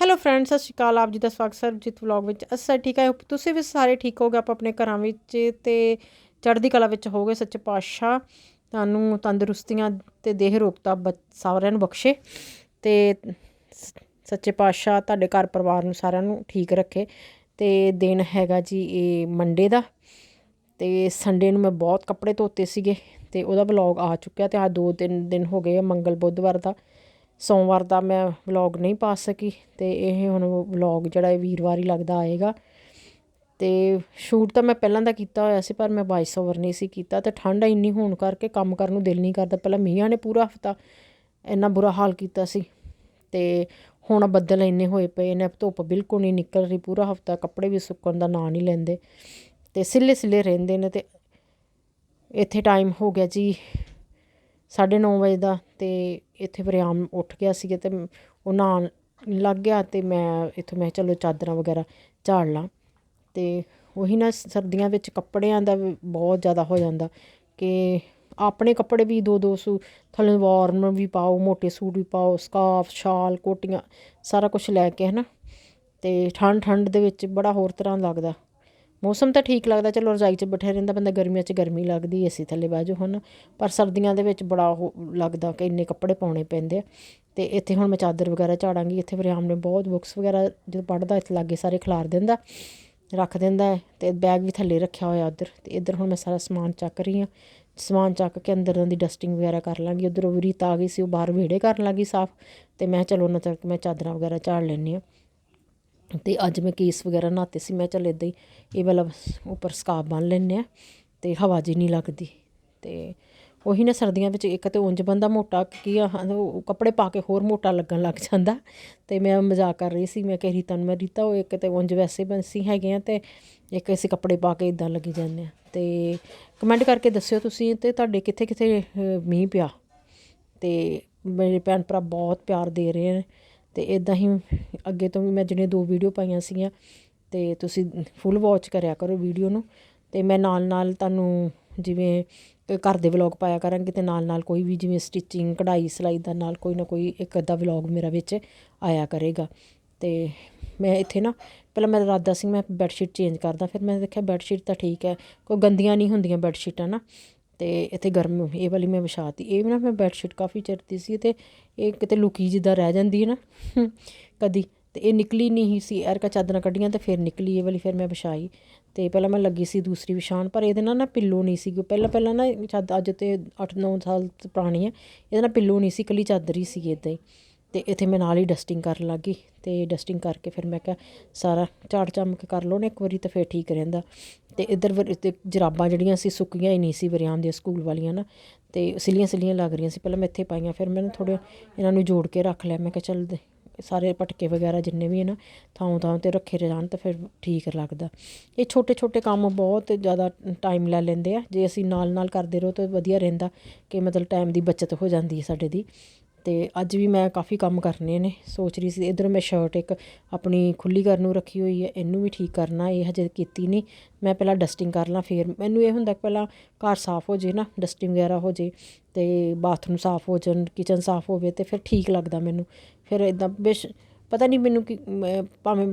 Hello friends ਸਤਿ ਸ਼੍ਰੀ ਅਕਾਲ, ਆਪ ਜੀ ਦਾ ਸਵਾਗਤ ਸਰਬਜੀਤ ਵਲੌਗ ਵਿੱਚ। ਅਸਾਂ ਠੀਕ ਹੈ ਤੁਸੀਂ ਵੀ ਸਾਰੇ ਠੀਕ ਹੋਗੇ। ਆਪਾਂ ਆਪਣੇ ਘਰਾਂ ਵਿੱਚ ਤੇ ਚੜ੍ਹਦੀ ਕਲਾ ਵਿੱਚ ਹੋਗੇ ਸੱਚੇ ਪਾਤਸ਼ਾਹ। ਤੁਹਾਨੂੰ ਤੰਦਰੁਸਤੀਆਂ ਤੇ ਦੇਹ ਰੋਗਤਾ ਬ- ਸਾਰਿਆਂ ਨੂੰ ਬਖਸ਼ੇ ਤੇ ਸੱਚੇ ਪਾਤਸ਼ਾਹ ਤੁਹਾਡੇ ਘਰ ਪਰਿਵਾਰ ਨੂੰ ਸਾਰਿਆਂ ਨੂੰ ਠੀਕ ਰੱਖੇ ਤੇ ਦਿਨ ਹੈਗਾ ਜੀ ਇਹ ਮੰਡੇ ਦਾ ਤੇ ਸੰਡੇ ਨੂੰ ਮੈਂ ਬਹੁਤ ਕੱਪੜੇ ਧੋਤੇ ਸੀਗੇ ਤੇ ਉਹਦਾ ਵਲੌਗ ਆ ਚੁੱਕਿਆ ਤੇ ਆ ਦੋ ਤਿੰਨ ਦਿਨ ਹੋ ਗਏ ਆ, ਮੰਗਲ ਬੁੱਧਵਾਰ ਦਾ। ਸੋਮਵਾਰ ਦਾ ਮੈਂ ਵਲੋਗ ਨਹੀਂ ਪਾ ਸਕੀ ਅਤੇ ਇਹ ਹੁਣ ਵਲੋਗ ਜਿਹੜਾ ਇਹ ਵੀਰਵਾਰ ਹੀ ਲੱਗਦਾ ਆਏਗਾ। ਅਤੇ ਸ਼ੂਟ ਤਾਂ ਮੈਂ ਪਹਿਲਾਂ ਦਾ ਕੀਤਾ ਹੋਇਆ ਸੀ, ਪਰ ਮੈਂ ਵਾਇਸ ਓਵਰ ਨਹੀਂ ਸੀ ਕੀਤਾ ਤੇ ਠੰਡ ਇੰਨੀ ਹੋਣ ਕਰਕੇ ਕੰਮ ਕਰਨ ਨੂੰ ਦਿਲ ਨਹੀਂ ਕਰਦਾ। ਪਹਿਲਾਂ ਮੀਂਹਾਂ ਨੇ ਪੂਰਾ ਹਫਤਾ, ਇੰਨਾ ਬੁਰਾ ਹਾਲ ਕੀਤਾ ਸੀ ਤੇ ਹੁਣ ਬੱਦਲ ਇੰਨੇ ਹੋਏ ਪਏ ਨੇ, ਧੁੱਪ ਬਿਲਕੁਲ ਨਹੀਂ ਨਿਕਲ ਰਹੀ, ਪੂਰਾ ਹਫਤਾ ਕੱਪੜੇ ਵੀ ਸੁੱਕਣ ਦਾ ਨਾਂ ਨਹੀਂ ਲੈਂਦੇ ਤੇ ਸਿੱਲੇ ਸਿੱਲੇ ਰਹਿੰਦੇ ਨੇ ਤੇ ਇੱਥੇ ਟਾਈਮ ਹੋ ਗਿਆ ਜੀ 9:30 ਵਜੇ ਦਾ ਅਤੇ ਇੱਥੇ ਵਰਿਆਮ ਉੱਠ ਗਿਆ ਸੀ ਅਤੇ ਉਹ ਨਹਾਉਣ ਲੱਗ ਗਿਆ ਅਤੇ ਮੈਂ ਇੱਥੋਂ ਮੈਂ ਚਲੋ ਚਾਦਰਾਂ ਵਗੈਰਾ ਝਾੜ ਲਾਂ ਅਤੇ ਉਹੀ ਨਾ ਸਰਦੀਆਂ ਵਿੱਚ ਕੱਪੜਿਆਂ ਦਾ ਵੀ ਬਹੁਤ ਜ਼ਿਆਦਾ ਹੋ ਜਾਂਦਾ ਕਿ ਆਪਣੇ ਕੱਪੜੇ ਵੀ ਦੋ ਦੋ ਸੂ ਥੱਲੇ ਵਾਰਮ ਵੀ ਪਾਓ, ਮੋਟੇ ਸੂਟ ਵੀ ਪਾਓ, ਸਕਾਫ, ਸ਼ਾਲ, ਕੋਟੀਆਂ ਸਾਰਾ ਕੁਝ ਲੈ ਕੇ ਹੈ ਨਾ ਅਤੇ ਠੰਡ ਠੰਡ ਦੇ ਵਿੱਚ ਬੜਾ ਹੋਰ ਤਰ੍ਹਾਂ ਲੱਗਦਾ। ਮੌਸਮ ਤਾਂ ਠੀਕ ਲੱਗਦਾ, ਚਲੋ ਰਜਾਈ 'ਚ ਬੈਠੇ ਰਹਿੰਦਾ ਬੰਦਾ, ਗਰਮੀਆਂ 'ਚ ਗਰਮੀ ਲੱਗਦੀ ਏਸੀ ਥੱਲੇ ਬਹਿ ਜਾਓ ਹੁਣ। ਪਰ ਸਰਦੀਆਂ ਦੇ ਵਿੱਚ ਬੜਾ ਉਹ ਲੱਗਦਾ ਕਿ ਇੰਨੇ ਕੱਪੜੇ ਪਾਉਣੇ ਪੈਂਦੇ ਆ। ਤੇ ਇੱਥੇ ਹੁਣ ਮੈਂ ਚਾਦਰ ਵਗੈਰਾ ਝਾੜਾਂਗੀ, ਇੱਥੇ ਵਰਿਆਮ ਨੇ ਬਹੁਤ ਬੁੱਕਸ ਵਗੈਰਾ ਜਦੋਂ ਪੜ੍ਹਦਾ, ਇੱਥੇ ਲਾਗੇ ਸਾਰੇ ਖਿਲਾਰ ਦਿੰਦਾ, ਰੱਖ ਦਿੰਦਾ ਹੈ। ਤੇ ਬੈਗ ਵੀ ਥੱਲੇ ਰੱਖਿਆ ਹੋਇਆ ਉਧਰ। ਤੇ ਇੱਧਰ ਹੁਣ ਮੈਂ ਸਾਰਾ ਸਮਾਨ ਚੱਕ ਰਹੀ ਹਾਂ। ਸਮਾਨ ਚੱਕ ਕੇ ਅੰਦਰ ਦੀ ਡਸਟਿੰਗ ਵਗੈਰਾ ਕਰ ਲਾਂਗੀ। ਉਧਰ ਉਹ ਰੀਤ ਆ ਗਈ ਸੀ, ਉਹ ਬਾਹਰ ਵਿਹੜੇ ਕਰਨ ਲੱਗੀ ਸਾਫ਼। ਤੇ ਮੈਂ ਚਲੋ ਉਹਨਾਂ ਤੱਕ ਮੈਂ ਚਾਦਰਾਂ ਵਗੈਰਾ ਝਾੜ ਲੈਂਦੀ ਹਾਂ। ਅਤੇ ਅੱਜ ਮੈਂ ਕੇਸ ਵਗੈਰਾ ਨਹਾਤੇ ਸੀ, ਮੈਂ ਚੱਲ ਇੱਦਾਂ ਹੀ ਇਹ ਵਾਲਾ ਉੱਪਰ ਸਕਾਰਫ ਬੰਨ ਲੈਂਦੇ ਹਾਂ ਅਤੇ ਹਵਾ ਜਿਹੀ ਨਹੀਂ ਲੱਗਦੀ ਅਤੇ ਉਹੀ ਨਾ ਸਰਦੀਆਂ ਵਿੱਚ ਇੱਕ ਤਾਂ ਉਂਝ ਬੰਦਾ ਮੋਟਾ ਕੀ ਆ ਕੱਪੜੇ ਪਾ ਕੇ ਹੋਰ ਮੋਟਾ ਲੱਗਣ ਲੱਗ ਜਾਂਦਾ ਤੇ ਮੈਂ ਮਜ਼ਾਕ ਕਰ ਰਹੀ ਸੀ, ਮੈਂ ਕਿ ਰੀਤਾ ਨੂੰ ਮੈਂ ਰੀਤਾ, ਉਹ ਇੱਕ ਤੇ ਉਂਝ ਵੈਸੇ ਬੰਸੀ ਹੈਗੇ ਆ ਤੇ ਇੱਕ ਅਸੀਂ ਕੱਪੜੇ ਪਾ ਕੇ ਇਦਾਂ ਲੱਗੀ ਜਾਂਦੇ ਆ ਤੇ ਕਮੈਂਟ ਕਰਕੇ ਦੱਸਿਓ ਤੁਸੀਂ ਤੇ ਤੁਹਾਡੇ ਕਿੱਥੇ ਕਿੱਥੇ ਮੀਂਹ ਪਿਆ ਤੇ ਮੇਰੇ ਭੈਣ ਭਰਾ ਬਹੁਤ ਪਿਆਰ ਦੇ ਰਹੇ ਨੇ ਅਤੇ ਇੱਦਾਂ ਹੀ ਅੱਗੇ ਤੋਂ ਵੀ ਮੈਂ ਜਿਹੜੀਆਂ ਦੋ ਵੀਡੀਓ ਪਾਈਆਂ ਸੀਗੀਆਂ ਅਤੇ ਤੁਸੀਂ ਫੁੱਲ ਵਾਚ ਕਰਿਆ ਕਰੋ ਵੀਡੀਓ ਨੂੰ। ਅਤੇ ਮੈਂ ਨਾਲ ਨਾਲ ਤੁਹਾਨੂੰ ਜਿਵੇਂ ਘਰ ਦੇ ਵਲੌਗ ਪਾਇਆ ਕਰਾਂਗੇ ਤੇ ਨਾਲ ਨਾਲ ਕੋਈ ਵੀ ਜਿਵੇਂ ਸਟਿਚਿੰਗ ਕਢਾਈ, ਸਿਲਾਈ ਦਾ ਨਾਲ ਕੋਈ ਨਾ ਕੋਈ ਇੱਕ ਅੱਧਾ ਵਲੌਗ ਮੇਰਾ ਵਿੱਚ ਆਇਆ ਕਰੇਗਾ। ਤੇ ਮੈਂ ਇੱਥੇ ਨਾ ਪਹਿਲਾਂ ਮੇਰਾ ਇਰਾਦਾ ਸੀ, ਮੈਂ ਬੈੱਡ ਸ਼ੀਟ ਚੇਂਜ ਕਰਦਾ, ਫਿਰ ਮੈਂ ਦੇਖਿਆ ਬੈੱਡ ਸ਼ੀਟ ਤਾਂ ਠੀਕ ਹੈ, ਕੋਈ ਗੰਦੀਆਂ ਨਹੀਂ ਹੁੰਦੀਆਂ ਬੈੱਡ ਸ਼ੀਟਾਂ ਨਾ ਅਤੇ ਇੱਥੇ ਗਰਮ ਇਹ ਵਾਲੀ ਮੈਂ ਵਿਛਾਤੀ। ਇਹ ਵੀ ਨਾ ਮੈਂ ਬੈੱਡਸ਼ੀਟ ਕਾਫੀ ਚਿਰ ਦੀ ਸੀ ਅਤੇ ਇਹ ਕਿਤੇ ਲੁਕੀ ਜਿੱਦਾਂ ਰਹਿ ਜਾਂਦੀ ਹੈ ਨਾ, ਕਦੀ। ਤੇ ਇਹ ਨਿਕਲੀ ਨਹੀਂ ਸੀ, ਐਰਕਾ ਚਾਦਰਾਂ ਕੱਢੀਆਂ ਤੇ ਫਿਰ ਨਿਕਲੀ ਇਹ ਵਾਲੀ, ਫਿਰ ਮੈਂ ਵਿਛਾਈ। ਤੇ ਪਹਿਲਾਂ ਮੈਂ ਲੱਗੀ ਸੀ ਦੂਸਰੀ ਵਿਛਾਉਣ, ਪਰ ਇਹਦੇ ਨਾਲ ਨਾ ਪਿੱਲੋ ਨਹੀਂ ਸੀ। ਪਹਿਲਾਂ ਪਹਿਲਾਂ ਨਾ ਇਹ ਚਾਦ, ਅੱਜ ਤੇ 8-9 ਸਾਲ ਪੁਰਾਣੀ ਹੈ, ਇਹਦੇ ਨਾਲ ਪਿੱਲੋ ਨਹੀਂ ਸੀ, ਇਕੱਲੀ ਚਾਦਰ ਹੀ ਸੀ ਇਦਾਂ ਹੀ। ਤੇ ਇੱਥੇ ਮੈਂ ਨਾਲ ਹੀ ਡਸਟਿੰਗ ਕਰਨ ਲੱਗੀ ਤੇ ਡਸਟਿੰਗ ਕਰਕੇ ਫਿਰ ਮੈਂ ਕਿਹਾ, ਸਾਰਾ ਝਾੜ ਚੰਮ ਕੇ ਕਰ ਲਓ ਨਾ ਇੱਕ ਵਾਰੀ ਤਾਂ ਫਿਰ ਠੀਕ ਰਹਿੰਦਾ। ਅਤੇ ਇੱਧਰ ਵਰ- ਤੇ ਜਰਾਬਾਂ ਜਿਹੜੀਆਂ ਸੀ ਸੁੱਕੀਆਂ ਹੀ ਨਹੀਂ ਸੀ ਵਰਿਆਮ ਦੀਆਂ ਸਕੂਲ ਵਾਲੀਆਂ ਨਾ ਅਤੇ ਸਿਲੀਆਂ ਸਿਲੀਆਂ ਲੱਗ ਰਹੀਆਂ ਸੀ। ਪਹਿਲਾਂ ਮੈਂ ਇੱਥੇ ਪਾਈਆਂ, ਫਿਰ ਮੈਂ ਥੋੜੇ ਇਹਨਾਂ ਨੂੰ ਜੋੜ ਕੇ ਰੱਖ ਲਿਆ। ਮੈਂ ਕਿਹਾ ਚੱਲ ਸਾਰੇ ਪਟਕੇ ਵਗੈਰਾ ਜਿੰਨੇ ਵੀ ਹੈ ਨਾ, ਥਾਂ ਥਾਂ ਤੇ ਰੱਖੇ ਰਹਿਣ ਤਾਂ ਫਿਰ ਠੀਕ ਲੱਗਦਾ। ਇਹ ਛੋਟੇ ਛੋਟੇ ਕੰਮ ਬਹੁਤ ਜ਼ਿਆਦਾ ਟਾਈਮ ਲੈ ਲੈਂਦੇ ਆ। ਜੇ ਅਸੀਂ ਨਾਲ ਨਾਲ ਕਰਦੇ ਰਹੋ ਤਾਂ ਵਧੀਆ ਰਹਿੰਦਾ ਕਿ ਮਤਲਬ ਟਾਈਮ ਦੀ ਬਚਤ ਹੋ ਜਾਂਦੀ ਹੈ ਸਾਡੇ ਦੀ। ਅਤੇ ਅੱਜ ਵੀ ਮੈਂ ਕਾਫੀ ਕੰਮ ਕਰਨੇ ਨੇ। ਸੋਚ ਰਹੀ ਸੀ ਇਧਰ ਮੈਂ ਸ਼ਰਟ ਇੱਕ ਆਪਣੀ ਖੁੱਲ੍ਹੀ ਕਰਨ ਨੂੰ ਰੱਖੀ ਹੋਈ ਹੈ, ਇਹਨੂੰ ਵੀ ਠੀਕ ਕਰਨਾ, ਇਹ ਹਜੇ ਕੀਤੀ ਨਹੀਂ। ਮੈਂ ਪਹਿਲਾਂ ਡਸਟਿੰਗ ਕਰ ਲਾਂ, ਫਿਰ ਮੈਨੂੰ ਇਹ ਹੁੰਦਾ ਕਿ ਪਹਿਲਾਂ ਘਰ ਸਾਫ਼ ਹੋ ਜੇ ਨਾ ਡਸਟਿੰਗ ਵਗੈਰਾ ਹੋ ਜੇ ਅਤੇ ਬਾਥਰੂਮ ਸਾਫ਼ ਹੋ ਜਾਣ ਕਿਚਨ ਸਾਫ਼ ਹੋਵੇ ਅਤੇ ਫਿਰ ਠੀਕ ਲੱਗਦਾ ਮੈਨੂੰ। ਫਿਰ ਇੱਦਾਂ ਬੇਸ਼ ਪਤਾ ਨਹੀਂ ਮੈਨੂੰ ਕਿ ਭਾਵੇਂ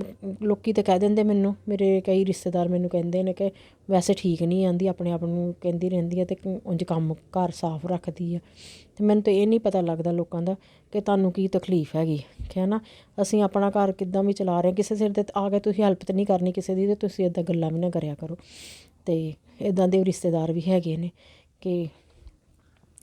ਲੋਕ ਤਾਂ ਕਹਿ ਦਿੰਦੇ ਮੈਨੂੰ, ਮੇਰੇ ਕਈ ਰਿਸ਼ਤੇਦਾਰ ਮੈਨੂੰ ਕਹਿੰਦੇ ਨੇ ਕਿ ਵੈਸੇ ਠੀਕ ਨਹੀਂ ਆਉਂਦੀ ਆਪਣੇ ਆਪ ਨੂੰ ਕਹਿੰਦੀ ਰਹਿੰਦੀ ਹੈ ਅਤੇ ਉਂਝ ਕੰਮ ਘਰ ਸਾਫ਼ ਰੱਖਦੀ ਆ। ਅਤੇ ਮੈਨੂੰ ਤਾਂ ਇਹ ਨਹੀਂ ਪਤਾ ਲੱਗਦਾ ਲੋਕਾਂ ਦਾ ਕਿ ਤੁਹਾਨੂੰ ਕੀ ਤਕਲੀਫ ਹੈਗੀ ਹੈ ਨਾ ਅਸੀਂ ਆਪਣਾ ਘਰ ਕਿੱਦਾਂ ਵੀ ਚਲਾ ਰਹੇ ਕਿਸੇ ਸਿਰ ਤੇ ਆ ਕੇ ਤੁਸੀਂ ਹੈਲਪ ਤਾਂ ਨਹੀਂ ਕਰਨੀ ਕਿਸੇ ਦੀ ਤੇ ਤੁਸੀਂ ਇੱਦਾਂ ਗੱਲਾਂ ਵੀ ਨਾ ਕਰਿਆ ਕਰੋ। ਅਤੇ ਇੱਦਾਂ ਦੇ ਰਿਸ਼ਤੇਦਾਰ ਵੀ ਹੈਗੇ ਨੇ ਕਿ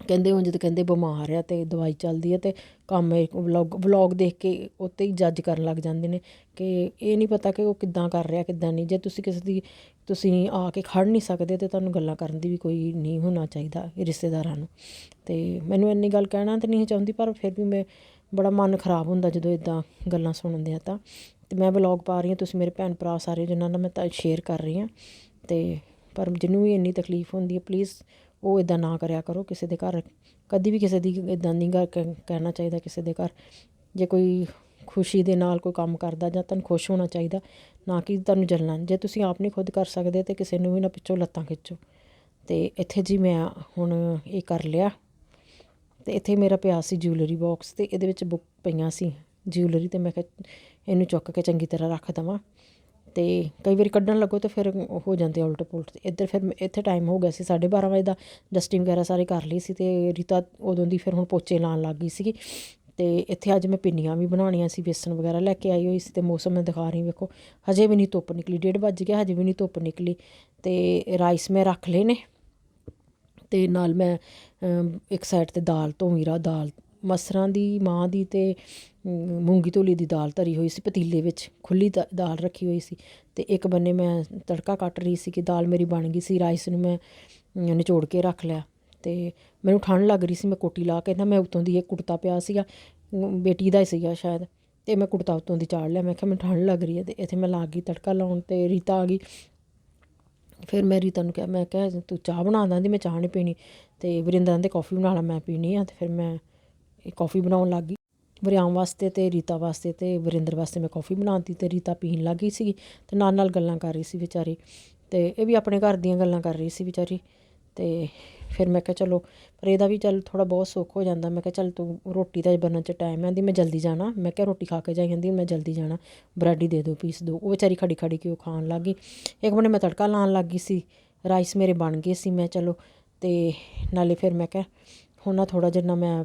ਕਹਿੰਦੇ ਉਂਝ ਤੇ ਕਹਿੰਦੇ ਬਿਮਾਰ ਆ ਅਤੇ ਦਵਾਈ ਚੱਲਦੀ ਹੈ ਅਤੇ ਕੰਮ ਵਲੋਗ ਵਲੋਗ ਦੇਖ ਕੇ ਉਹ 'ਤੇ ਹੀ ਜੱਜ ਕਰਨ ਲੱਗ ਜਾਂਦੇ ਨੇ ਕਿ ਇਹ ਨਹੀਂ ਪਤਾ ਕਿ ਉਹ ਕਿੱਦਾਂ ਕਰ ਰਿਹਾ, ਕਿੱਦਾਂ ਨਹੀਂ। ਜੇ ਤੁਸੀਂ ਕਿਸੇ ਦੀ, ਤੁਸੀਂ ਆ ਕੇ ਖੜ੍ਹ ਨਹੀਂ ਸਕਦੇ ਤਾਂ ਤੁਹਾਨੂੰ ਗੱਲਾਂ ਕਰਨ ਦੀ ਵੀ ਕੋਈ ਨਹੀਂ ਹੋਣਾ ਚਾਹੀਦਾ ਰਿਸ਼ਤੇਦਾਰਾਂ ਨੂੰ। ਅਤੇ ਮੈਨੂੰ ਇੰਨੀ ਗੱਲ ਕਹਿਣਾ ਤਾਂ ਨਹੀਂ ਚਾਹੁੰਦੀ, ਪਰ ਫਿਰ ਵੀ ਮੈਂ ਬੜਾ ਮਨ ਖਰਾਬ ਹੁੰਦਾ ਜਦੋਂ ਇੱਦਾਂ ਗੱਲਾਂ ਸੁਣਦੇ ਆ ਤਾਂ। ਤੇ ਮੈਂ ਵਲੋਗ ਪਾ ਰਹੀ ਹਾਂ, ਤੁਸੀਂ ਮੇਰੇ ਭੈਣ ਭਰਾ ਸਾਰੇ ਜਿਨ੍ਹਾਂ ਨਾਲ ਮੈਂ ਤਾਂ ਸ਼ੇਅਰ ਕਰ ਰਹੀ ਹਾਂ। ਅਤੇ ਪਰ ਜਿਹਨੂੰ ਵੀ ਇੰਨੀ ਤਕਲੀਫ ਹੁੰਦੀ ਹੈ ਪਲੀਜ਼ ਉਹ ਇਦਾਂ ਨਾ ਕਰਿਆ ਕਰੋ ਕਿਸੇ ਦੇ ਘਰ। ਕਦੀ ਵੀ ਕਿਸੇ ਦੀ ਇਦਾਂ ਨਹੀਂ ਗਾ ਕਹਿ- ਕਹਿਣਾ ਚਾਹੀਦਾ ਕਿਸੇ ਦੇ ਘਰ। ਜੇ ਕੋਈ ਖੁਸ਼ੀ ਦੇ ਨਾਲ ਕੋਈ ਕੰਮ ਕਰਦਾ ਜਾਂ ਤੁਹਾਨੂੰ ਖੁਸ਼ ਹੋਣਾ ਚਾਹੀਦਾ, ਨਾ ਕਿ ਤੁਹਾਨੂੰ ਜਲਣਾ। ਜੇ ਤੁਸੀਂ ਆਪ ਨਹੀਂ ਖੁਦ ਕਰ ਸਕਦੇ ਤੇ ਕਿਸੇ ਨੂੰ ਵੀ ਨਾ ਪਿੱਛੋਂ ਲੱਤਾਂ ਖਿੱਚੋ। ਤੇ ਇੱਥੇ ਜੀ ਮੈਂ ਹੁਣ ਇਹ ਕਰ ਲਿਆ। ਤੇ ਇੱਥੇ ਮੇਰਾ ਪਿਆ ਸੀ ਜੁਐਲਰੀ ਬਾਕਸ ਤੇ ਇਹਦੇ ਵਿੱਚ ਬੁੱਕ ਪਈਆਂ ਸੀ। ਜਿਊਲਰੀ ਤੇ ਮੈਂ ਕਿਹਾ ਇਹਨੂੰ ਚੁੱਕ ਕੇ ਚੰਗੀ ਤਰ੍ਹਾਂ ਰੱਖ ਦੇਵਾਂ। ਅਤੇ ਕਈ ਵਾਰੀ ਕੱਢਣ ਲੱਗੋ ਤੇ ਫਿਰ ਹੋ ਜਾਂਦੇ ਉਲਟ ਪੁਲਟ। ਇੱਧਰ ਫਿਰ ਮੈਂ- ਇੱਥੇ ਟਾਈਮ ਹੋ ਗਿਆ ਸੀ 12:30 ਵਜੇ ਦਾ। ਡਸਟਿੰਗ ਵਗੈਰਾ ਸਾਰੇ ਕਰ ਲਈ ਸੀ ਤੇ ਰੀਤਾ ਉਦੋਂ ਦੀ ਫਿਰ ਹੁਣ ਪੋਚੇ ਲਾਉਣ ਲੱਗ ਗਈ ਸੀਗੀ। ਤੇ ਇੱਥੇ ਅੱਜ ਮੈਂ ਪਿੰਨੀਆਂ ਵੀ ਬਣਾਉਣੀਆਂ ਸੀ ਬੇਸਣ ਵਗੈਰਾ ਲੈ ਕੇ ਆਈ ਹੋਈ ਸੀ ਤੇ ਮੌਸਮ ਮੈਂ ਦਿਖਾ ਰਹੀ ਵੇਖੋ। ਹਜੇ ਵੀ ਨਹੀਂ ਧੁੱਪ ਨਿਕਲੀ, ਡੇਢ ਵੱਜ ਗਿਆ, ਹਜੇ ਵੀ ਨਹੀਂ ਧੁੱਪ ਨਿਕਲੀ। ਤੇ ਰਾਈਸ ਮੈਂ ਰੱਖ ਲਏ ਨੇ। ਤੇ ਨਾਲ ਮੈਂ ਇੱਕ ਸਾਈਡ ਤੇ ਦਾਲ ਧੋਵੀਰਾ ਦਾਲ ਮਸਰਾਂ ਦੀ ਮਾਂ ਦੀ ਤੇ ਮੂੰਗੀ ਧੋਲੀ ਦੀ ਦਾਲ ਧਰੀ ਹੋਈ ਸੀ ਪਤੀਲੇ ਵਿੱਚ, ਖੁੱਲੀ ਦਾ- ਦਾਲ ਰੱਖੀ ਹੋਈ ਸੀ ਤੇ ਇੱਕ ਬੰਨੇ ਮੈਂ ਤੜਕਾ ਕੱਟ ਰਹੀ ਸੀ ਕਿ ਦਾਲ ਮੇਰੀ ਬਣ ਗਈ ਸੀ, ਰਾਈਸ ਨੂੰ ਮੈਂ ਨਿਚੋੜ ਕੇ ਰੱਖ ਲਿਆ ਤੇ ਮੈਨੂੰ ਠੰਡ ਲੱਗ ਰਹੀ ਸੀ, ਮੈਂ ਕੋਟੀ ਲਾ ਕੇ ਨਾ, ਮੈਂ ਉਤੋਂ ਦੀ ਇਹ ਕੁੜਤਾ ਪਿਆ ਸੀਗਾ ਬੇਟੀ ਦਾ ਹੀ ਸੀਗਾ ਸ਼ਾਇਦ ਤੇ ਮੈਂ ਕੁੜਤਾ ਉਤੋਂ ਦੀ ਚਾੜ ਲਿਆ, ਮੈਂ ਕਿਹਾ ਮੈਨੂੰ ਠੰਡ ਲੱਗ ਰਹੀ ਹੈ ਤੇ ਇੱਥੇ ਮੈਂ ਲਾ ਗਈ ਤੜਕਾ ਲਾਉਣ ਤੇ ਰੀਤਾ ਆ ਗਈ। ਫਿਰ ਮੈਂ ਰੀਤਾ ਨੂੰ ਕਿਹਾ, ਮੈਂ ਕਿਹਾ ਤੂੰ ਚਾਹ ਬਣਾ ਦਾਂਦੀ, ਮੈਂ ਚਾਹ ਨਹੀਂ ਪੀਣੀ ਤੇ ਵਰਿੰਦਰ ਦੇ ਕਾਫੀ ਬਣਾ ਲਾ, ਮੈਂ ਪੀਣੀ ਆ। ਤੇ ਫਿਰ ਮੈਂ ਇਹ ਕਾਫੀ ਬਣਾਉਣ ਲੱਗ ਗਈ। ਵਰਿਆਮ ਵਾਸਤੇ ਤੇ ਰੀਤਾ ਵਾਸਤੇ ਤੇ ਵਰਿੰਦਰ ਵਾਸਤੇ ਮੈਂ ਕਾਫੀ ਬਣਾਉਂਦੀ ਤੇ ਰੀਤਾ ਪੀਣ ਲੱਗ ਗਈ ਸੀ ਤੇ ਨਾਲ ਨਾਲ ਗੱਲਾਂ ਕਰ ਰਹੀ ਸੀ ਵਿਚਾਰੀ। ਤੇ ਇਹ ਵੀ ਆਪਣੇ ਘਰ ਦੀਆਂ ਗੱਲਾਂ ਕਰ ਰਹੀ ਸੀ ਵਿਚਾਰੀ। ਤੇ ਫਿਰ ਮੈਂ ਕਿਹਾ, ਚਲੋ, ਪਰ ਇਹਦਾ ਵੀ ਚੱਲ ਥੋੜਾ ਬਹੁਤ ਸੁੱਖ ਹੋ ਜਾਂਦਾ। ਮੈਂ ਕਿਹਾ, ਚੱਲ ਤੂੰ ਰੋਟੀ ਦਾ ਬਣਨ ਚ ਟਾਈਮ ਹੈ ਦੀ ਮੈਂ ਜਲਦੀ ਜਾਣਾ। ਮੈਂ ਕਿਹਾ, ਰੋਟੀ ਖਾ ਕੇ ਜਾਈ ਜਾਂਦੀ ਮੈਂ ਜਲਦੀ ਜਾਣਾ। ਬ੍ਰੈਡ ਹੀ ਦੇ ਦਿਓ ਪੀਸ ਦਿਓ ਉਹ ਵਿਚਾਰੀ ਖੜੀ ਖੜੀ ਕਿ ਉਹ ਖਾਣ ਲੱਗ ਗਈ। ਇੱਕ ਬੰਨੇ ਮੈਂ ਤੜਕਾ ਲਾਉਣ ਲੱਗ ਗਈ ਸੀ। ਰਾਈਸ ਮੇਰੇ ਬਣ ਗਏ ਸੀ। ਮੈਂ, ਚਲੋ। ਤੇ ਨਾਲੇ ਫਿਰ ਮੈਂ ਕਿਹਾ, ਹੁਣ ਨਾ ਥੋੜਾ ਜਿਹਾ ਮੈਂ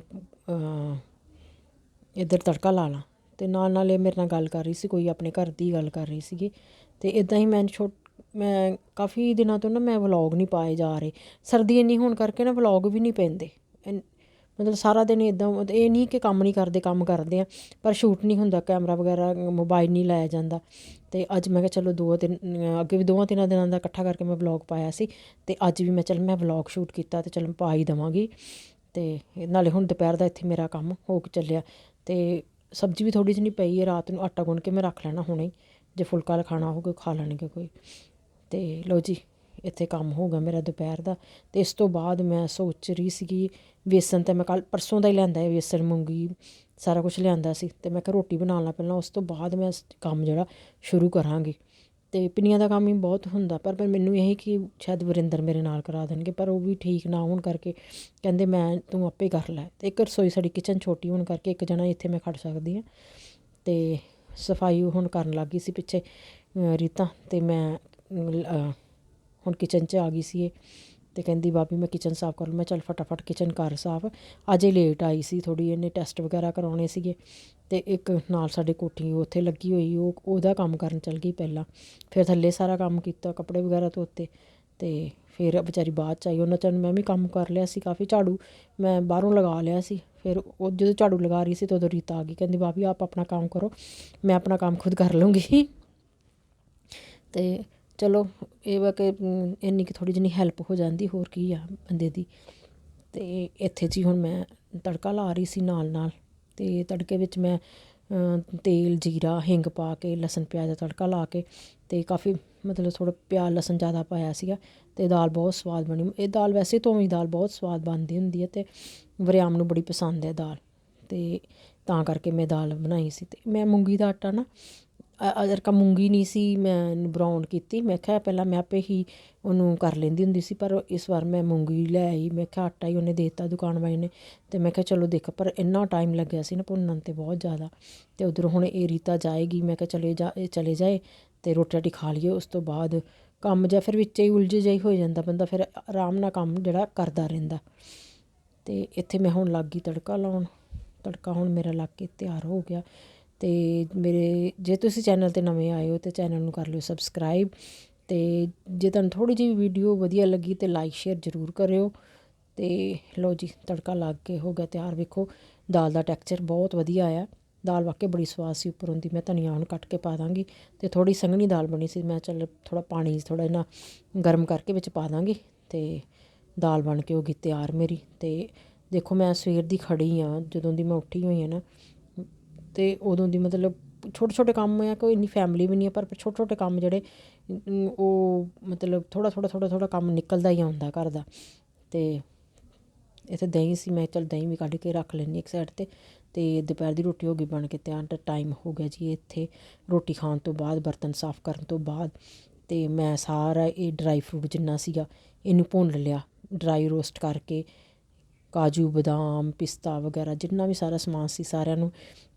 ਇੱਧਰ ਤੜਕਾ ਲਾ ਲਾਂ ਅਤੇ ਨਾਲ ਨਾਲ ਇਹ ਮੇਰੇ ਨਾਲ ਗੱਲ ਕਰ ਰਹੀ ਸੀ, ਕੋਈ ਆਪਣੇ ਘਰ ਦੀ ਗੱਲ ਕਰ ਰਹੀ ਸੀਗੀ ਅਤੇ ਇੱਦਾਂ ਹੀ ਮੈਂ ਛੋ ਮੈਂ ਕਾਫੀ ਦਿਨਾਂ ਤੋਂ ਨਾ ਮੈਂ ਵਲੋਗ ਨਹੀਂ ਪਾਏ ਜਾ ਰਹੇ। ਸਰਦੀ ਇੰਨੀ ਹੋਣ ਕਰਕੇ ਨਾ ਵਲੋਗ ਵੀ ਨਹੀਂ ਪੈਂਦੇ। ਮਤਲਬ ਸਾਰਾ ਦਿਨ ਇਦਾਂ ਇਹ ਨਹੀਂ ਕਿ ਕੰਮ ਨਹੀਂ ਕਰਦੇ, ਕੰਮ ਕਰਦੇ ਆ, ਪਰ ਸ਼ੂਟ ਨਹੀਂ ਹੁੰਦਾ ਕੈਮਰਾ ਵਗੈਰਾ ਮੋਬਾਈਲ ਨਹੀਂ ਲਾਇਆ ਜਾਂਦਾ। ਤੇ ਅੱਜ ਮੈਂ ਕਿਹਾ ਚਲੋ ਦੋ ਤਿੰਨ, ਅੱਗੇ ਵੀ ਦੋਵਾਂ ਤਿੰਨਾਂ ਦਿਨਾਂ ਦਾ ਇਕੱਠਾ ਕਰਕੇ ਮੈਂ ਵਲੌਗ ਪਾਇਆ ਸੀ ਤੇ ਅੱਜ ਵੀ ਮੈਂ ਚਲ ਮੈਂ ਵਲੌਗ ਸ਼ੂਟ ਕੀਤਾ ਤੇ ਚਲ ਪਾ ਹੀ ਦੇਵਾਂਗੀ। ਤੇ ਨਾਲੇ ਹੁਣ ਦੁਪਹਿਰ ਦਾ ਇੱਥੇ ਮੇਰਾ ਕੰਮ ਹੋ ਕੇ ਚੱਲਿਆ ਤੇ ਸਬਜ਼ੀ ਵੀ ਥੋੜੀ ਜਿਹੀ ਪਈ ਹੈ, ਰਾਤ ਨੂੰ ਆਟਾ ਗੁੰਨ ਕੇ ਮੈਂ ਰੱਖ ਲੈਣਾ ਹੁਣੇ ਜੇ ਫੁਲਕਾ ਖਾਣਾ ਹੋਊਗਾ ਖਾ ਲੈਣਗੇ ਕੋਈ। ਤੇ ਲੋ ਜੀ, ਇੱਥੇ ਕੰਮ ਹੋਊਗਾ ਮੇਰਾ ਦੁਪਹਿਰ ਦਾ ਤੇ ਇਸ ਤੋਂ ਬਾਅਦ ਮੈਂ ਸੋਚ ਰਹੀ ਸੀਗੀ ਵੇਸਣ ਤੇ ਮੈਂ ਕੱਲ ਪਰਸੋਂ ਦਾ ਹੀ ਲਿਆਂਦਾ ਹੈ, ਵੇਸਣ, ਮੂੰਗੀ ਸਾਰਾ ਕੁਝ ਲਿਆਂਦਾ ਸੀ ਤੇ ਮੈਂ ਕਿਹਾ ਰੋਟੀ ਬਣਾ ਲਾਂ ਪਹਿਲਾਂ ਉਸ ਤੋਂ ਬਾਅਦ ਮੈਂ ਕੰਮ ਜਿਹੜਾ ਸ਼ੁਰੂ ਕਰਾਂਗੀ। ਅਤੇ ਪਿੰਨੀਆਂ ਦਾ ਕੰਮ ਹੀ ਬਹੁਤ ਹੁੰਦਾ ਪਰ ਪਰ ਮੈਨੂੰ ਇਹ ਕਿ ਸ਼ਾਇਦ ਵਰਿੰਦਰ ਮੇਰੇ ਨਾਲ ਕਰਾ ਦੇਣਗੇ ਪਰ ਉਹ ਵੀ ਠੀਕ ਨਾ ਹੋਣ ਕਰਕੇ ਕਹਿੰਦੇ ਮੈਂ ਤੂੰ ਆਪੇ ਕਰ ਲੈ। ਅਤੇ ਇੱਕ ਰਸੋਈ ਸਾਡੀ ਕਿਚਨ ਛੋਟੀ ਹੋਣ ਕਰਕੇ ਇੱਕ ਜਣਾ ਇੱਥੇ ਮੈਂ ਖੜ ਸਕਦੀ ਹਾਂ। ਅਤੇ ਸਫ਼ਾਈ ਹੁਣ ਕਰਨ ਲੱਗ ਗਈ ਸੀ ਪਿੱਛੇ ਅ, ਰੀਤਾ ਤੇ ਮੈਂ ਹੁਣ ਕਿਚਨ 'ਚ ਆ ਗਈ ਸੀ ਇਹ। ਤੇ ਕਹਿੰਦੀ ਬਾਬੀ ਮੈਂ ਕਿਚਨ ਸਾਫ਼ ਕਰ ਲਵਾਂ ਮੈਂ ਚੱਲ ਫਟਾਫਟ ਕਿਚਨ ਕਰ ਸਾਫ਼। ਅੱਜ ਇਹ ਲੇਟ ਆਈ ਸੀ ਥੋੜੀ ਇਹਨੇ ਟੈਸਟ ਵਗੈਰਾ ਕਰਾਉਣੇ ਸੀਗੇ ਤੇ ਇੱਕ ਨਾਲ ਸਾਡੇ ਕੋਠੀ ਉੱਥੇ ਲੱਗੀ ਹੋਈ, ਉਹ, ਉਹਦਾ ਕੰਮ ਕਰਨ ਚੱਲ ਗਈ ਪਹਿਲਾਂ। ਫਿਰ ਥੱਲੇ ਸਾਰਾ ਕੰਮ ਕੀਤਾ, ਕੱਪੜੇ ਵਗੈਰਾ ਧੋਤੇ ਤੇ ਫਿਰ ਵਿਚਾਰੀ ਬਾਅਦ ਚ ਆਈ। ਉਹਨਾਂ ਚੰਨ ਮੈਂ ਵੀ ਕੰਮ ਕਰ ਲਿਆ ਸੀ ਕਾਫੀ, ਝਾੜੂ ਮੈਂ ਬਾਹਰੋਂ ਲਗਾ ਲਿਆ ਸੀ। ਫਿਰ ਉਹ ਜਦੋਂ ਝਾੜੂ ਲਗਾ ਰਹੀ ਸੀ ਤਾਂ ਉਦੋਂ ਰੀਤਾ ਆ ਗਈ, ਕਹਿੰਦੀ ਬਾਬੀ ਆਪ ਆਪਣਾ ਕੰਮ ਕਰੋ, ਮੈਂ ਆਪਣਾ ਕੰਮ ਖੁਦ ਕਰ ਲੂੰਗੀ ਤੇ ਚਲੋ, ਇਹ ਵਾ ਕਿ ਇੰਨੀ ਕੁ ਥੋੜ੍ਹੀ ਜਿਹੀ ਹੈਲਪ ਹੋ ਜਾਂਦੀ, ਹੋਰ ਕੀ ਆ ਬੰਦੇ ਦੀ। ਅਤੇ ਇੱਥੇ ਜੀ ਹੁਣ ਮੈਂ ਤੜਕਾ ਲਾ ਰਹੀ ਸੀ ਨਾਲ ਨਾਲ ਅਤੇ ਤੜਕੇ ਵਿੱਚ ਮੈਂ ਤੇਲ, ਜੀਰਾ, ਹਿੰਗ ਪਾ ਕੇ, ਲਸਣ, ਪਿਆਜ਼ ਦਾ ਤੜਕਾ ਲਾ ਕੇ ਅਤੇ ਕਾਫੀ ਮਤਲਬ ਥੋੜ੍ਹਾ ਪਿਆਜ਼, ਲਸਣ ਜ਼ਿਆਦਾ ਪਾਇਆ ਸੀਗਾ ਅਤੇ ਦਾਲ ਬਹੁਤ ਸਵਾਦ ਬਣੀ। ਇਹ ਦਾਲ ਵੈਸੇ ਧੋਵੀਂ ਦਾਲ ਬਹੁਤ ਸਵਾਦ ਬਣਦੀ ਹੁੰਦੀ ਹੈ ਅਤੇ ਵਰਿਆਮ ਨੂੰ ਬੜੀ ਪਸੰਦ ਹੈ ਦਾਲ। ਅਤੇ ਤਾਂ ਕਰਕੇ ਮੈਂ ਦਾਲ ਬਣਾਈ ਸੀ ਅਤੇ ਮੈਂ ਮੂੰਗੀ ਦਾ ਆਟਾ ਨਾ ਅਗਰ ਮੂੰਗੀ ਨਹੀਂ ਸੀ, ਮੈਂ ਬਰਾਊਨ ਕੀਤੀ। ਮੈਂ ਕਿਹਾ ਪਹਿਲਾਂ ਮੈਂ ਆਪੇ ਹੀ ਉਹਨੂੰ ਕਰ ਲੈਂਦੀ ਹੁੰਦੀ ਸੀ, ਪਰ ਇਸ ਵਾਰ ਮੈਂ ਮੂੰਗੀ ਲੈ ਆਈ। ਮੈਂ ਕਿਹਾ ਆਟਾ ਹੀ ਉਹਨੇ ਦੇਤਾ ਦੁਕਾਨ ਵਾਲੇ ਨੇ। ਤੇ ਮੈਂ ਕਿਹਾ ਚਲੋ ਦੇਖ, ਪਰ ਇੰਨਾ ਟਾਈਮ ਲੱਗਿਆ ਸੀ ਨਾ ਭੁੰਨਣ ਤੇ ਬਹੁਤ ਜ਼ਿਆਦਾ। ਤੇ ਉਧਰ ਹੁਣ ਇਹ ਰੀਤਾ ਜਾਏਗੀ। ਮੈਂ ਕਿਹਾ ਚਲੇ ਜਾ, ਇਹ ਚਲੇ ਜਾਏ ਤੇ ਰੋਟੀ ਰਾਟੀ ਖਾ ਲਈਏ। ਉਸ ਤੋਂ ਬਾਅਦ ਕੰਮ ਜਾਂ ਫਿਰ ਵਿੱਚ ਹੀ ਉਲਝ ਜਾਈ ਹੋ ਜਾਂਦਾ ਬੰਦਾ, ਫਿਰ ਆਰਾਮ ਨਾਲ ਕੰਮ ਜਿਹੜਾ ਕਰਦਾ ਰਹਿੰਦਾ। ਤੇ ਇੱਥੇ ਮੈਂ ਹੁਣ ਲੱਗ ਗਈ ਤੜਕਾ ਲਾਉਣ। ਤੜਕਾ ਹੁਣ ਮੇਰਾ ਲੱਗ ਕੇ ਤਿਆਰ ਹੋ ਗਿਆ। ਅਤੇ ਮੇਰੇ, ਜੇ ਤੁਸੀਂ ਚੈਨਲ ਤੇ ਨਵੇਂ ਆਏ ਹੋ ਤਾਂ ਚੈਨਲ ਨੂੰ ਕਰ ਲਿਓ ਸਬਸਕ੍ਰਾਈਬ ਅਤੇ ਜੇ ਤੁਹਾਨੂੰ ਥੋੜ੍ਹੀ ਜਿਹੀ ਵੀਡੀਓ ਵਧੀਆ ਲੱਗੀ ਤਾਂ ਲਾਈਕ ਸ਼ੇਅਰ ਜ਼ਰੂਰ ਕਰਿਓ ਅਤੇ ਲਓ ਜੀ, ਤੜਕਾ ਲੱਗ ਕੇ ਹੋ ਗਿਆ ਤਿਆਰ। ਵੇਖੋ, ਦਾਲ ਦਾ ਟੈਕਸਚਰ ਬਹੁਤ ਵਧੀਆ ਆਇਆ। ਦਾਲ ਵਾਕਈ ਬੜੀ ਸਵਾਦ ਸੀ ਉੱਪਰੋਂ ਦੀ, ਮੈਂ ਧਨੀਆ ਹੁਣ ਕੱਟ ਕੇ ਪਾ ਦਾਂਗੀ ਅਤੇ ਥੋੜ੍ਹੀ ਸੰਘਣੀ ਦਾਲ ਬਣੀ ਸੀ। ਮੈਂ ਚੱਲ ਥੋੜ੍ਹਾ ਪਾਣੀ ਥੋੜ੍ਹਾ ਇਹਨਾਂ ਗਰਮ ਕਰਕੇ ਵਿੱਚ ਪਾ ਦਾਂਗੀ ਅਤੇ ਦਾਲ ਬਣ ਕੇ ਹੋ ਗਈ ਤਿਆਰ ਮੇਰੀ। ਅਤੇ ਦੇਖੋ, ਮੈਂ ਸਵੇਰ ਦੀ ਖੜੀ ਆ ਜਦੋਂ ਦੀ ਮੈਂ ਉੱਠੀ ਹੋਈ ਆ ਨਾ ਤੇ ਉਦੋਂ ਦੀ ਮਤਲਬ ਛੋਟੇ ਛੋਟੇ ਕੰਮ ਆ, ਕੋਈ ਇੰਨੀ ਫੈਮਿਲੀ ਵੀ ਨਹੀਂ ਹੈ ਪਰ ਛੋਟੇ ਛੋਟੇ ਕੰਮ ਜਿਹੜੇ ਉਹ ਮਤਲਬ ਥੋੜਾ ਥੋੜਾ ਥੋੜਾ ਥੋੜਾ ਕੰਮ ਨਿਕਲਦਾ ਹੀ ਆਉਂਦਾ ਘਰ ਦਾ। ਤੇ ਇੱਥੇ ਦਹੀਂ ਸੀ, ਮੈਂ ਚਲ ਦਹੀਂ ਵੀ ਕੱਢ ਕੇ ਰੱਖ ਲੈਂਦੀ ਇੱਕ ਸਾਈਡ ਤੇ ਤੇ ਦੁਪਹਿਰ ਦੀ ਰੋਟੀ ਹੋ ਗਈ ਬਣ ਕੇ ਤਿਆਰ, ਤਾਂ ਟਾਈਮ ਹੋ ਗਿਆ ਜੀ ਇੱਥੇ ਰੋਟੀ ਖਾਣ ਤੋਂ ਬਾਅਦ, ਬਰਤਨ ਸਾਫ਼ ਕਰਨ ਤੋਂ ਬਾਅਦ। ਤੇ ਮੈਂ ਸਾਰਾ ਇਹ ਡਰਾਈ ਫਰੂਟ ਜਿੰਨਾ ਸੀਗਾ, ਇਹਨੂੰ ਭੁੰਨ ਲਿਆ ਡਰਾਈ ਰੋਸਟ ਕਰਕੇ ਕਾਜੂ, ਬਦਾਮ, ਪਿਸਤਾ ਵਗੈਰਾ, ਜਿੰਨਾ ਵੀ ਸਾਰਾ ਸਮਾਨ ਸੀ ਸਾਰਿਆਂ ਨੂੰ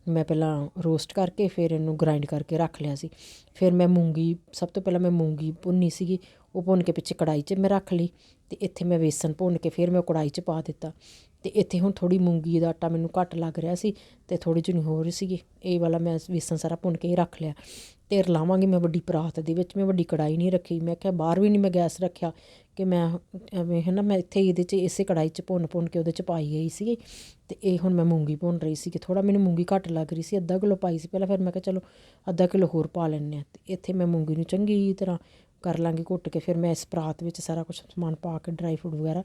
ਮੈਂ ਪਹਿਲਾਂ ਰੋਸਟ ਕਰਕੇ ਫਿਰ ਇਹਨੂੰ ਗ੍ਰਾਇੰਡ ਕਰਕੇ ਰੱਖ ਲਿਆ ਸੀ। ਫਿਰ ਮੈਂ ਮੂੰਗੀ, ਸਭ ਤੋਂ ਪਹਿਲਾਂ ਮੈਂ ਮੂੰਗੀ ਭੁੰਨੀ ਸੀਗੀ, ਉਹ ਭੁੰਨ ਕੇ ਪਿੱਛੇ ਕੜਾਹੀ 'ਚ ਮੈਂ ਰੱਖ ਲਈ ਅਤੇ ਇੱਥੇ ਮੈਂ ਵੇਸਣ ਭੁੰਨ ਕੇ ਫਿਰ ਮੈਂ ਉਹ ਕੜਾਈ 'ਚ ਪਾ ਦਿੱਤਾ। ਅਤੇ ਇੱਥੇ ਹੁਣ ਥੋੜ੍ਹੀ ਮੂੰਗੀ ਦਾ ਆਟਾ ਮੈਨੂੰ ਘੱਟ ਲੱਗ ਰਿਹਾ ਸੀ ਅਤੇ ਥੋੜ੍ਹੀ ਜਿਹੀ ਹੋਰ ਸੀਗੀ। ਇਹ ਵਾਲਾ ਮੈਂ ਬੇਸਣ ਸਾਰਾ ਭੁੰਨ ਕੇ ਹੀ ਰੱਖ ਲਿਆ। ਅਤੇ ਰਲਾਵਾਂਗੀ ਮੈਂ ਵੱਡੀ ਪਰਾਤ ਦੇ ਵਿੱਚ, ਮੈਂ ਵੱਡੀ ਕੜਾਈ ਨਹੀਂ ਰੱਖੀ। ਮੈਂ ਕਿਹਾ ਬਾਹਰ ਵੀ ਨਹੀਂ ਮੈਂ ਗੈਸ ਰੱਖਿਆ ਕਿ ਮੈਂ ਐਵੇਂ ਹੈ ਨਾ, ਮੈਂ ਇੱਥੇ ਇਹਦੇ 'ਚ ਇਸੇ ਕੜਾਈ 'ਚ ਭੁੰਨ ਭੁੰਨ ਕੇ ਉਹਦੇ 'ਚ ਪਾਈ ਗਈ ਸੀਗੀ ਅਤੇ ਇਹ ਹੁਣ ਮੈਂ ਮੂੰਗੀ ਭੁੰਨ ਰਹੀ ਸੀ ਕਿ ਥੋੜ੍ਹਾ ਮੈਨੂੰ ਮੂੰਗੀ ਘੱਟ ਲੱਗ ਰਹੀ ਸੀ, ਅੱਧਾ ਕਿਲੋ ਪਾਈ ਸੀ। ਪਹਿਲਾਂ ਫਿਰ ਮੈਂ ਕਿਹਾ ਚਲੋ ਅੱਧਾ ਕਿਲੋ ਹੋਰ ਪਾ ਲੈਂਦੇ ਹਾਂ। ਅਤੇ ਇੱਥੇ ਮੈਂ ਮੂੰਗੀ ਨੂੰ ਚੰਗੀ ਤਰ੍ਹਾਂ ਕਰ ਲਾਂਗੀ ਘੁੱਟ ਕੇ। ਫਿਰ ਮੈਂ ਇਸ ਪਰਾਤ ਵਿੱਚ ਸਾਰਾ ਕੁਝ ਸਮਾਨ ਪਾ ਕੇ, ਡਰਾਈ ਫਰੂਟ ਵਗੈਰਾ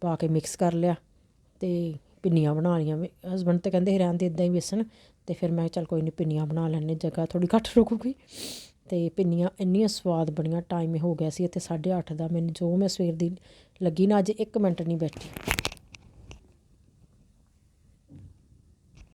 ਪਾ ਕੇ ਮਿਕਸ ਕਰ ਲਿਆ। ਅਤੇ ਪਿੰਨੀਆਂ ਬਣਾ ਲਈਆਂ। ਹਸਬੈਂਡ ਤਾਂ ਕਹਿੰਦੇ ਸੀ ਰਹਿਣ ਦੇ ਇੱਦਾਂ ਹੀ ਵੇਸਣ ਅਤੇ ਫਿਰ ਮੈਂ ਚੱਲ ਕੋਈ ਨਹੀਂ ਪਿੰਨੀਆਂ ਬਣਾ ਲੈਂਦੇ, ਜਗ੍ਹਾ ਥੋੜ੍ਹੀ ਘੱਟ ਰੁਕੂਗੀ। ਅਤੇ ਪਿੰਨੀਆਂ ਇੰਨੀਆਂ ਸਵਾਦ ਬਣੀਆਂ ਟਾਈਮ ਹੋ ਗਿਆ ਸੀ ਇੱਥੇ 8:30 ਦਾ। ਮੈਨੂੰ ਜੋ ਮੈਂ ਸਵੇਰ ਦੀ ਲੱਗੀ ਨਾ, ਅੱਜ ਇੱਕ ਮਿੰਟ ਨਹੀਂ ਬੈਠੀ।